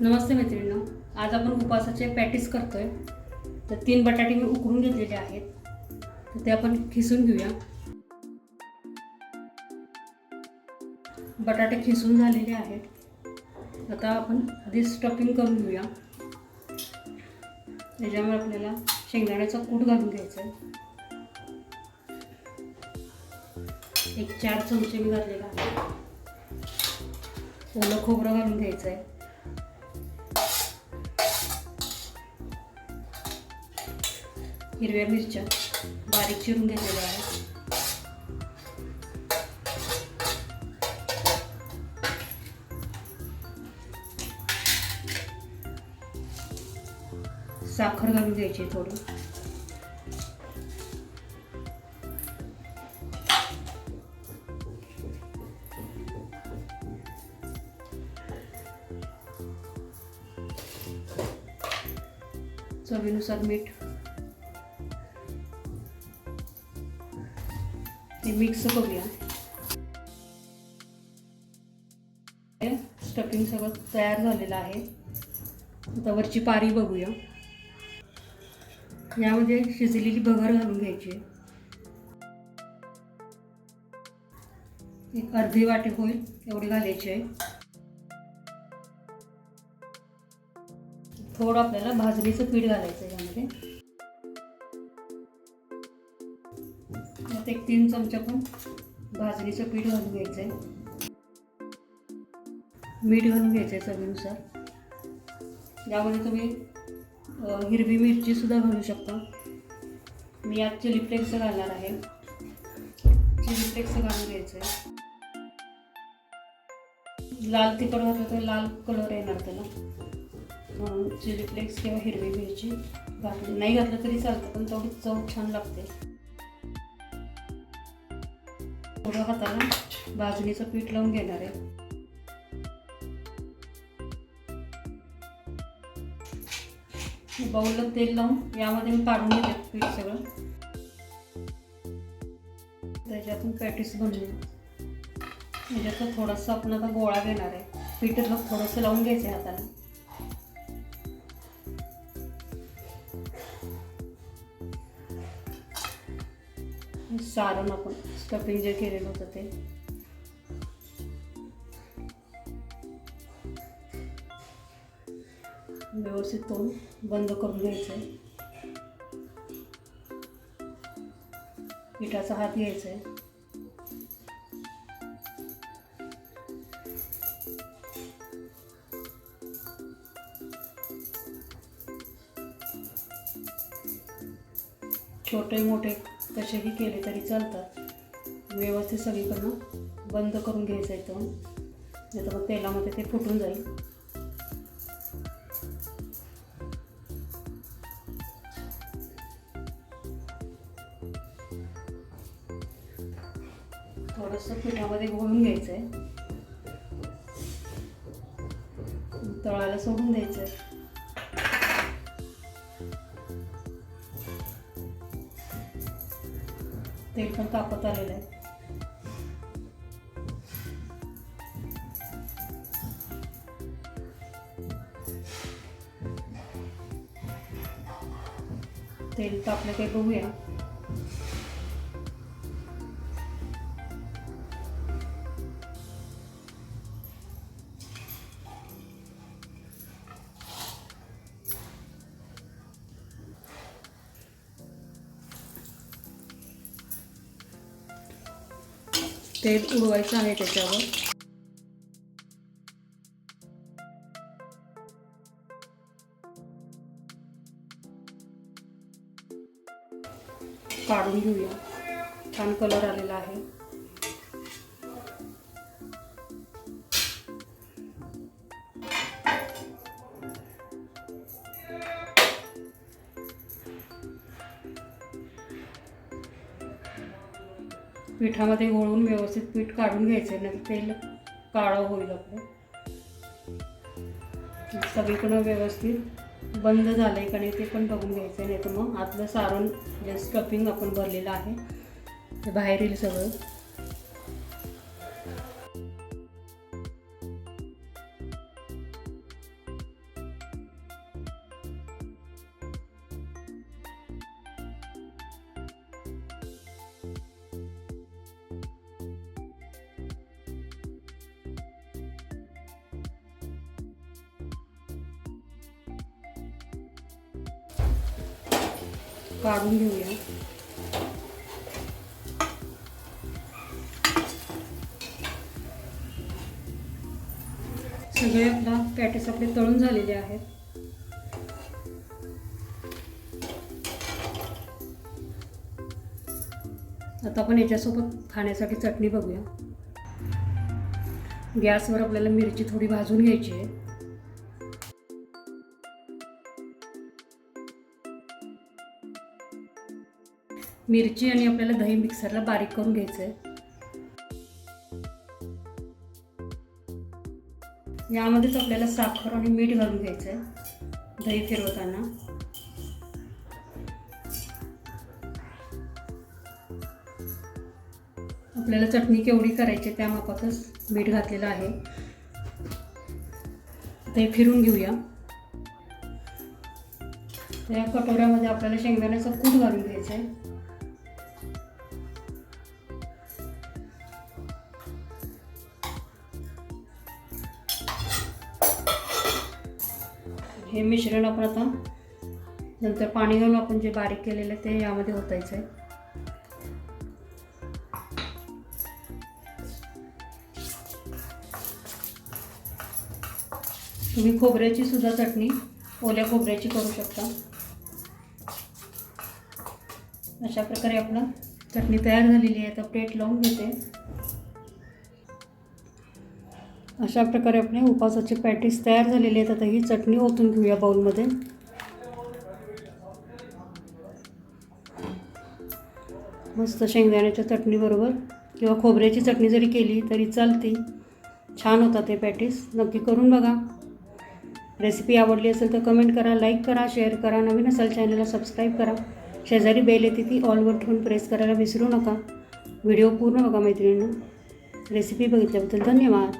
नमस्ते मैत्रिणींनो आज आपण उपवासाचे पॅटीस करतोय. तर तीन बटाटे मी उकडून घेतलेले आहेत. तर ते आपण खिसून घेऊया. बटाटे खिसून झालेले आहेत. आता आपण आधी स्टफिंग करून घेऊया. त्याच्यामुळे आपल्याला शेंगदाण्याचा कूट घालून घ्यायचा आहे. एक चार चमचे मी घातलेला आहे ओलं खोबरं घालून घ्यायचं आहे. हिरव्या मिरच्या. बारीक चिरून घेतलेल्या आहेत. साखर घालून घ्यायची थोडं थोडी. चवीनुसार मीठ. हे मिक्स करूया स्टफिंग सगळं तयार झालेलं आहे. आता वरची पारी बघूया. यामध्ये शिजलेली भगर घालून घ्यायची. आहे. एक अर्धी वाटी होईल एवढी घालायची आहे. थोडं आपल्याला भाजणीचं पीठ घालायचं आहे यामध्ये. एक तीन चमचा पण भाजणीचं पीठ घालून घ्यायचं आहे मीठ घालून घ्यायचं आहे चवीनुसार. यामध्ये तुम्ही हिरवी मिरचीसुद्धा घालू शकता. मी यात चिली फ्लेक्स घालणार आहे. चिली फ्लेक्स घालून घ्यायचं आहे लाल तिखट घातलं तर लाल कलर येणार त्याला. म्हणून चिली फ्लेक्स किंवा हिरवी मिरची घातली. नाही घातलं तरी चालतं पण तेवढी चव छान लागते. थोडं हाताला भाजणीचं पीठ लावून घेणार आहे. बाऊलला तेल लावून यामध्ये मी काढून घेते पीठ सगळं. त्याच्यातून पॅटीस बनवून याच्यात थोडासा आपण आता गोळा घेणार आहे. पीठ थोडंसं लावून घ्यायचं आहे हाताला. सारण आपण स्टफिंग जे केलेलं होतं ते. व्यवस्थित तोंड बंद करून घ्यायचं आहे पिठाचा हात घ्यायचा आहे छोटे मोठे कसेही केले तरी चालतात. व्यवस्थित सगळीकडनं बंद करून घ्यायचं आहे तो. नाही तर मग तेलामध्ये ते फुटून जाईल. थोडंसं पिठामध्ये घोळून घ्यायचं आहे तळायला सोडून द्यायचं आहे तेल पण तापत आलेलं आहे. तेल तापलं काही बघूया. तेल उडवायचं आहे त्याच्यावर. काढून घेऊया. छान कलर आलेला आहे. पिठामध्ये घोळून व्यवस्थित पीठ काढून घ्यायचं नाही तेल काळं होईल आपलं. सगळीकडं व्यवस्थित बंद झालं आहे का नाही ते पण बघून घ्यायचं नाही तर मग आतलं सारण जे स्टफिंग आपण भरलेलं आहे ते बाहेर येईल सगळं. काढून घेऊया. सगळे आपला पॅटेस आपले तळून झालेले आहेत. आता आपण याच्यासोबत खाण्यासाठी चटणी बघूया. गॅसवर आपल्याला मिरची थोडी भाजून घ्यायची आहे. मिरची आणि आपल्याला दही मिक्सरला बारीक करून घ्यायचं आहे. यामध्येच आपल्याला साखर आणि मीठ घालून घ्यायचं आहे. दही फिरवताना. आपल्याला चटणी केवढी करायची त्या मापातच मीठ घातलेलं आहे. ते फिरून घेऊया. त्या कटोऱ्यामध्ये आपल्याला शेंगदाण्याचं कूट घालून घ्यायचं आहे. हे मिश्रण आपण आता नंतर पाणी घालून आपण जे बारीक केलेलं आहे ते यामध्ये ओतायचं आहे. तुम्ही खोबऱ्याची सुद्धा चटणी ओल्या खोबऱ्याची करू शकता. अशा प्रकारे आपलं चटणी तयार झालेली आहे. आता प्लेट लावून घेते. अशा प्रकारे आपले उपासाचे पॅटीस तयार झालेले आहेत. आता ही चटणी ओतून घेऊया बाउलमध्ये. मस्त शेंगदाण्याच्या चटणीबरोबर किंवा खोबऱ्याची चटणी जरी केली तरी चालते. छान होता ते पॅटीस. नक्की करून बघा. रेसिपी आवडली असेल तर कमेंट करा लाईक करा शेअर करा. नवीन असाल चॅनलला सबस्क्राईब करा. शेजारी बेल येते ती ऑलवर ठेवून प्रेस करायला विसरू नका. व्हिडिओ पूर्ण बघा मैत्रिणींना. रेसिपी बघितल्याबद्दल धन्यवाद.